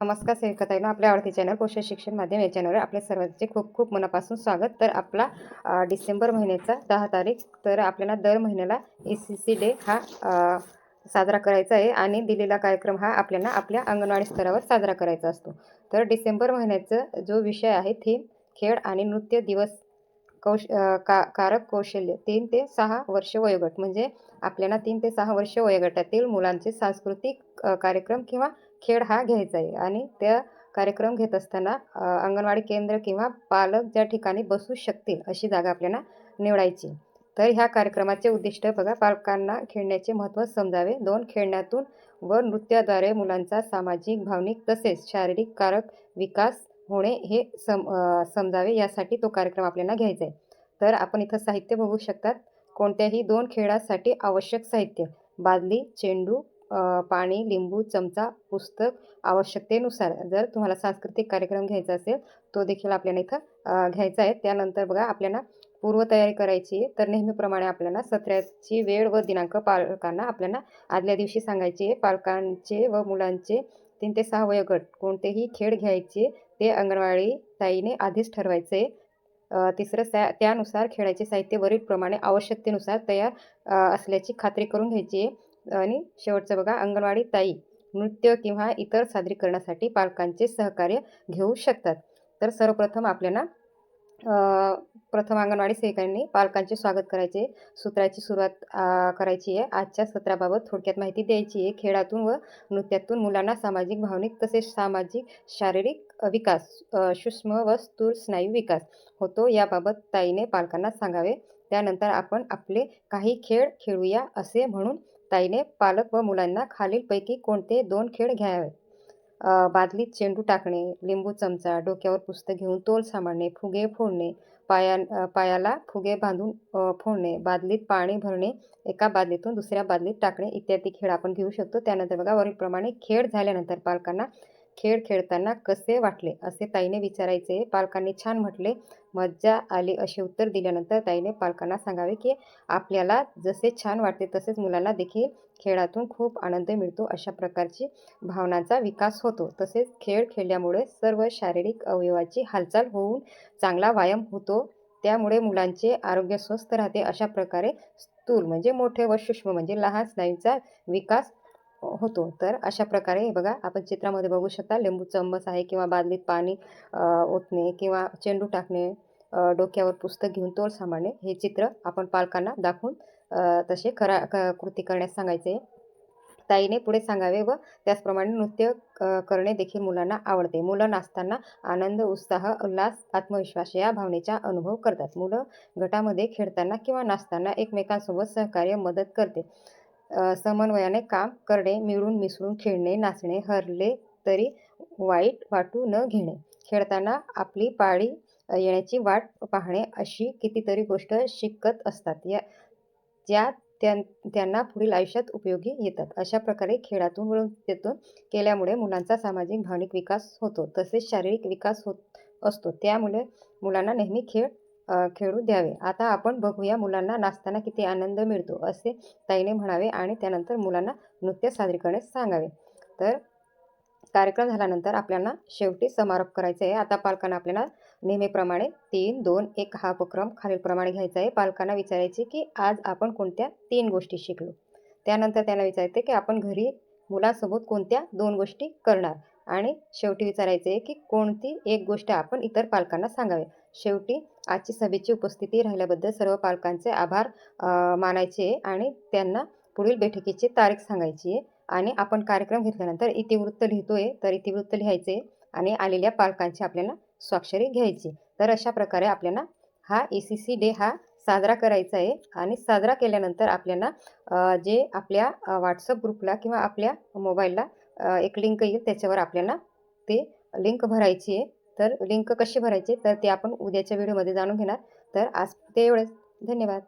नमस्कार सेविकाताईंनो आपल्या आवडती चॅनल पोषण शिक्षण माध्यम या चॅनलवर आपल्या सर्वांचे खूप खूप मनापासून स्वागत. तर आपला डिसेंबर महिन्याचा दहा तारीख तर आपल्याला दर महिन्याला ए सी सी डे हा साजरा करायचा आहे आणि दिलेला कार्यक्रम हा आपल्याला आपल्या अंगणवाडी स्तरावर साजरा करायचा असतो. तर डिसेंबर महिन्याचा जो विषय आहे थीम खेळ आणि नृत्य दिवस कौश का कारक कौशल्य तीन ते सहा वर्ष वयोगट म्हणजे आपल्याला तीन ते सहा वर्ष वयोगटातील मुलांचे सांस्कृतिक कार्यक्रम किंवा खेळ हा घ्यायचा आहे. आणि त्या कार्यक्रम घेत असताना अंगणवाडी केंद्र किंवा पालक ज्या ठिकाणी बसू शकतील अशी जागा आपल्याला निवडायची. तर ह्या कार्यक्रमाचे उद्दिष्ट बघा पालकांना खेळण्याचे महत्त्व समजावे. दोन खेळण्यातून व नृत्याद्वारे मुलांचा सामाजिक भावनिक तसेच शारीरिक कारक विकास होणे हे सम समजावे यासाठी तो कार्यक्रम आपल्याला घ्यायचा आहे. तर आपण इथं साहित्य बघू शकतात. कोणत्याही दोन खेळासाठी आवश्यक साहित्य. बादली चेंडू पाणी लिंबू चमचा पुस्तक आवश्यकतेनुसार जर तुम्हाला सांस्कृतिक कार्यक्रम घ्यायचा असेल तो देखील आपल्याला इथं घ्यायचा आहे. त्यानंतर बघा आपल्याला पूर्वतयारी करायची आहे तर नेहमीप्रमाणे आपल्याला सत्राची वेळ व दिनांक पालकांना आपल्याला आदल्या दिवशी सांगायची आहे. पालकांचे व मुलांचे तीन ते सहा वयोगट कोणतेही खेळ घ्यायचे ते अंगणवाडी ताईने आधीच ठरवायचे तिसरं त्या त्यानुसार खेळाचे साहित्य वरीलप्रमाणे आवश्यकतेनुसार तयार असल्याची खात्री करून घ्यायची आहे. आणि शेवटचं बघा अंगणवाडी ताई नृत्य किंवा इतर सादरीकरणासाठी पालकांचे सहकार्य घेऊ शकतात. तर सर्वप्रथम आपल्याला प्रथम अंगणवाडी सेविकांनी पालकांचे स्वागत करायचे सूत्राची सुरुवात करायची आहे. आजच्या सत्राबाबत थोडक्यात माहिती द्यायची आहे. खेळातून व नृत्यातून मुलांना सामाजिक भावनिक तसेच सामाजिक शारीरिक विकास सूक्ष्म व स्थूल स्नायू विकास होतो याबाबत ताईने पालकांना सांगावे. त्यानंतर आपण आपले काही खेळ खेळूया असे म्हणून ताईने पालक व मुलांना खालीलपैकी कोणते दोन खेळ घ्यावे? बादलीत चेंडू टाकणे लिंबू चमचा डोक्यावर पुस्तक घेऊन तोल सांभाळणे फुगे फोडणे पाया पायाला फुगे बांधून फोडणे बादलीत पाणी भरणे एका बादलीतून दुसऱ्या बादलीत टाकणे इत्यादी खेळ आपण घेऊ शकतो. त्यानंतर बघा वरीलप्रमाणे खेळ झाल्यानंतर पालकांना खेळ खेळताना कसे वाटले? असे ताईने विचारायचे. पालकांनी छान म्हटले. मज्जा आली असे उत्तर दिल्यानंतर ताईने पालकांना सांगावे की आपल्याला जसे छान वाटते तसेच मुलांना देखील खेळातून खूप आनंद मिळतो अशा प्रकारची भावनांचा विकास होतो. तसेच खेळ खेळल्यामुळे सर्व शारीरिक अवयवाची हालचाल होऊन चांगला व्यायाम होतो. त्यामुळे मुलांचे आरोग्य स्वस्थ राहते अशा प्रकारे स्थूल म्हणजे मोठे व सूक्ष्म म्हणजे लहान स्नायूंचा विकास होतो. तर अशा प्रकारे हे बघा आपण चित्रामध्ये बघू शकता लिंबू चम्मच आहे किंवा बादलीत पाणी ओतणे किंवा चेंडू टाकणे डोक्यावर पुस्तक घेऊन तोल सांभाळणे हे चित्र आपण पालकांना दाखवून तसे करा क कृती करण्यास सांगायचे. ताईने पुढे सांगावे व त्याचप्रमाणे नृत्य क करणे देखील मुलांना आवडते. मुलं नाचताना आनंद उत्साह उल्हास आत्मविश्वास या भावनेचा अनुभव करतात. मुलं गटामध्ये खेळताना किंवा नाचताना एकमेकांसोबत सहकार्य मदत करते. समन्वयाने काम करणे मिळून मिसळून खेळणे नाचणे हरले तरी वाईट वाटू न घेणे. खेळताना आपली पाळी येण्याची वाट पाहणे अशी कितीतरी गोष्ट शिकत असतात. या ज्या त्यां त्यांना पुढील आयुष्यात उपयोगी येतात. अशा प्रकारे खेळातून व केल्यामुळे मुलांचा सामाजिक भावनिक विकास होतो. तसेच शारीरिक विकास होत असतो. त्यामुळे मुलांना नेहमी खेळ खेळू द्यावे. आता आपण बघूया मुलांना नाचताना किती आनंद मिळतो असे ताईने म्हणावे आणि त्यानंतर मुलांना नृत्य सादर करण्यास सांगावे. तर कार्यक्रम झाल्यानंतर आपल्याला शेवटी समारोप करायचा आहे. आता पालकांना आपल्याला नेहमीप्रमाणे तीन दोन एक हा उपक्रम खालीलप्रमाणे घ्यायचा आहे. पालकांना विचारायचे की आज आपण कोणत्या तीन गोष्टी शिकलो? त्यानंतर त्यांना विचारायचे की आपण घरी मुलांसोबत कोणत्या दोन गोष्टी करणार? आणि शेवटी विचारायचे आहे की कोणती एक गोष्ट आपण इतर पालकांना सांगावे? शेवटी आजची सभेची उपस्थिती राहिल्याबद्दल सर्व पालकांचे आभार मानायचे आणि त्यांना पुढील बैठकीची तारीख सांगायची आहे. आणि आपण कार्यक्रम घेतल्यानंतर इतिवृत्त लिहितोय तर इतिवृत्त लिहायचे आणि आलेल्या पालकांची आपल्याला स्वाक्षरी घ्यायची. तर अशा प्रकारे आपल्याला हा ए सी सी डे हा साजरा करायचा आहे आणि साजरा केल्यानंतर आपल्याला जे आपल्या व्हॉट्सअप ग्रुपला किंवा आपल्या मोबाईलला एक लिंक येईल त्याच्यावर आपल्याला ते लिंक भरायची आहे. तर लिंक कशी भरायची तर ते आपण उद्याच्या व्हिडिओमध्ये जाणून घेणार. तर आज ते एवढंच. धन्यवाद.